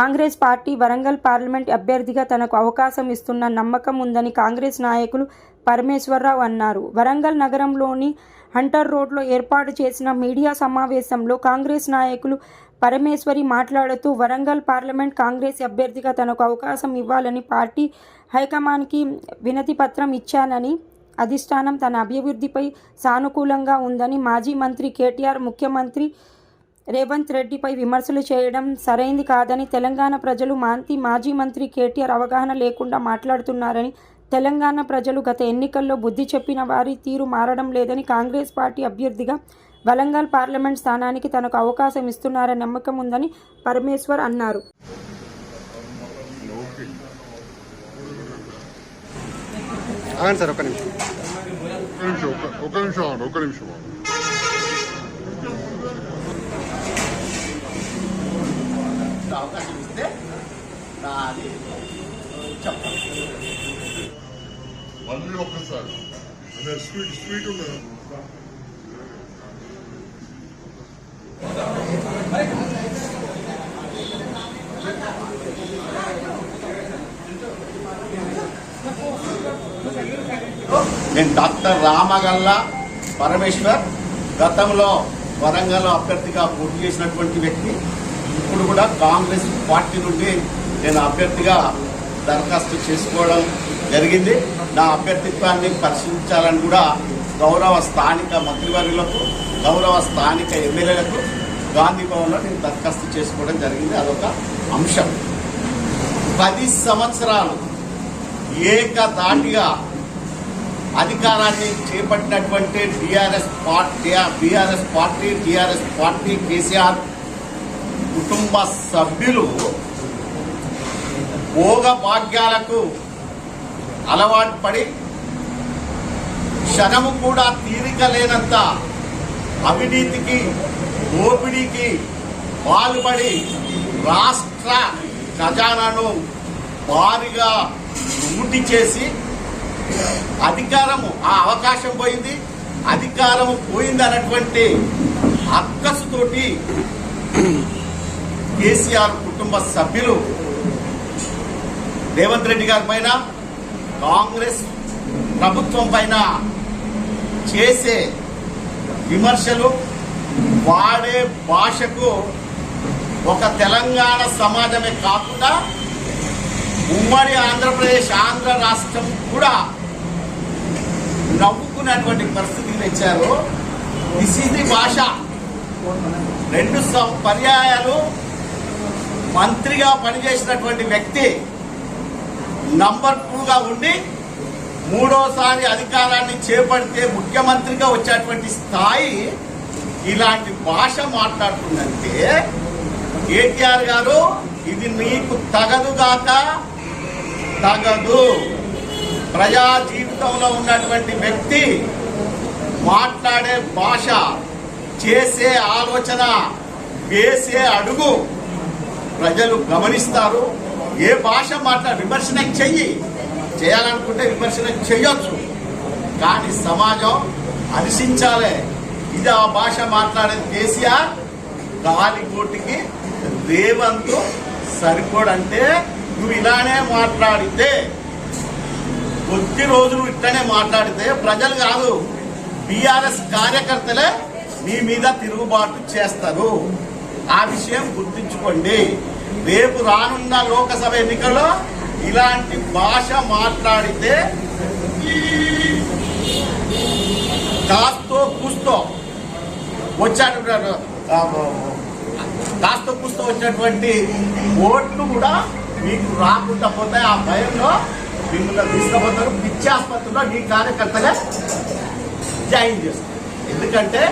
Congress party Warangal parliament అభ్యర్థిగా తనకు అవకాశం ఇస్తున్న నమ్మకం ఉందని కాంగ్రెస్ నాయకులు పరమేశ్వరరావు అన్నారు. వరంగల్ నగరంలోని హంటర్ రోడ్లో ఏర్పాటు చేసిన మీడియా సమావేశంలో కాంగ్రెస్ నాయకులు పరమేశ్వరి మాట్లాడుతూ వరంగల్ పార్లమెంట్ కాంగ్రెస్ అభ్యర్థిగా తనకు అవకాశం ఇవ్వాలని పార్టీ హైకమాండ్కి వినతి పత్రం ఇచ్చానని అధిష్టానం తన అభివృద్ధిపై సానుకూలంగా ఉందని మాజీ మంత్రి కేటీఆర్ ముఖ్యమంత్రి రేవంత్ రెడ్డిపై విమర్శలు చేయడం సరైంది కాదని తెలంగాణ ప్రజలు మాంతి మాజీ మంత్రి కేటీఆర్ అవగాహన లేకుండా మాట్లాడుతున్నారని తెలంగాణ ప్రజలు గత ఎన్నికల్లో బుద్ధి చెప్పిన వారి తీరు మారడం లేదని కాంగ్రెస్ పార్టీ అభ్యర్థిగా వలంగల్ పార్లమెంట్ స్థానానికి తనకు అవకాశం ఇస్తున్నారని నమ్మకం ఉందని పరమేశ్వర్ అన్నారు. సార్ ఒక నిమిషం. ఒక- నిమిషం ఒక నిమిషం. అవకాశం ఇస్తే నాది చెప్తాను మళ్ళీ ఒక్కసారి అంటే స్వీట్ స్వీట్ ఉన్నది నేను డాక్టర్ రామగల్ల పరమేశ్వర్ గతంలో వరంగల్ అభ్యర్థిగా పోటీ చేసినటువంటి వ్యక్తి. ఇప్పుడు కూడా కాంగ్రెస్ పార్టీ నుండి నేను అభ్యర్థిగా దరఖాస్తు చేసుకోవడం జరిగింది. నా అభ్యర్థిత్వాన్ని పరిశీలించాలని కూడా గౌరవ స్థానిక మంత్రివర్యులకు గౌరవ స్థానిక ఎమ్మెల్యేలకు గాంధీ భవన్లో నేను దరఖాస్తు చేసుకోవడం జరిగింది. అదొక అంశం. పది సంవత్సరాలు ఏకదాటిగా అధికారాన్ని చేపట్టినటువంటి TRS party BRS party TRS party KCR కుటుంబ సభ్యులు భోగ భాగ్యాలకు అలవాటు పడి క్షణము కూడా తీరిక లేనంత అవినీతికి దోపిడీకి పాల్పడి రాష్ట్ర ఖజానాను భారీగా లూటి చేసి అధికారము ఆ అవకాశం పోయింది. అధికారము పోయింది అన్నటువంటి అక్కసుతోటి కేసీఆర్ కుటుంబ సభ్యులు రేవంత్ రెడ్డి గారి పైన కాంగ్రెస్ ప్రభుత్వం పైన చేసే విమర్శలు వాడే భాషకు ఒక తెలంగాణ సమాజమే కాకుండా ఉమ్మడి ఆంధ్రప్రదేశ్ ఆంధ్ర రాష్ట్రం కూడా నవ్వుకున్నటువంటి పరిస్థితికి తెచ్చారు. దిస్ భాష. రెండు పర్యాయాలు మంత్రిగా పనిచేసినటువంటి వ్యక్తి నంబర్ టూగా ఉండి మూడోసారి అధికారాన్ని చేపడితే ముఖ్యమంత్రిగా వచ్చేటువంటి స్థాయి ఇలాంటి భాష మాట్లాడుతుందంటే కేటీఆర్ గారు ఇది నీకు తగదుగాక తగదు. ప్రజా జీవితంలో ఉన్నటువంటి వ్యక్తి మాట్లాడే భాష చేసే ఆలోచన వేసే అడుగు ప్రజలు గమనిస్తారు ఏ భాష మాట్లాడ విమర్శన చెయ్యి. చేయాలనుకుంటే విమర్శన చెయ్యొచ్చు. కానీ సమాజం హర్షించాలి ఇది ఆ భాష మాట్లాడేది కేసీఆర్. గాలిగోటికి రేవంత్ సరిపోడంటే నువ్వు ఇలానే మాట్లాడితే కొద్ది రోజులు ఇట్లనే మాట్లాడితే ప్రజలు కాదు బీఆర్ఎస్ కార్యకర్తలే మీ మీద తిరుగుబాటు చేస్తారు. ఆ విషయం గుర్తుంచుకోండి. రేపు రానున్న లోకసభ ఎన్నికల్లో ఇలాంటి భాష మాట్లాడితే కాస్తో కూస్తో వచ్చాడు కాస్తో కూస్తో వచ్చినటువంటి ఓట్లు కూడా మీకు రాకుండా పోతాయి. ఆ భయంలో మిమ్మల్ని తీసుకుపోతారు. పిచ్చి ఆసుపత్రిలో నీ కార్యకర్తగా జాయిన్ చేస్తారు. ఎందుకంటే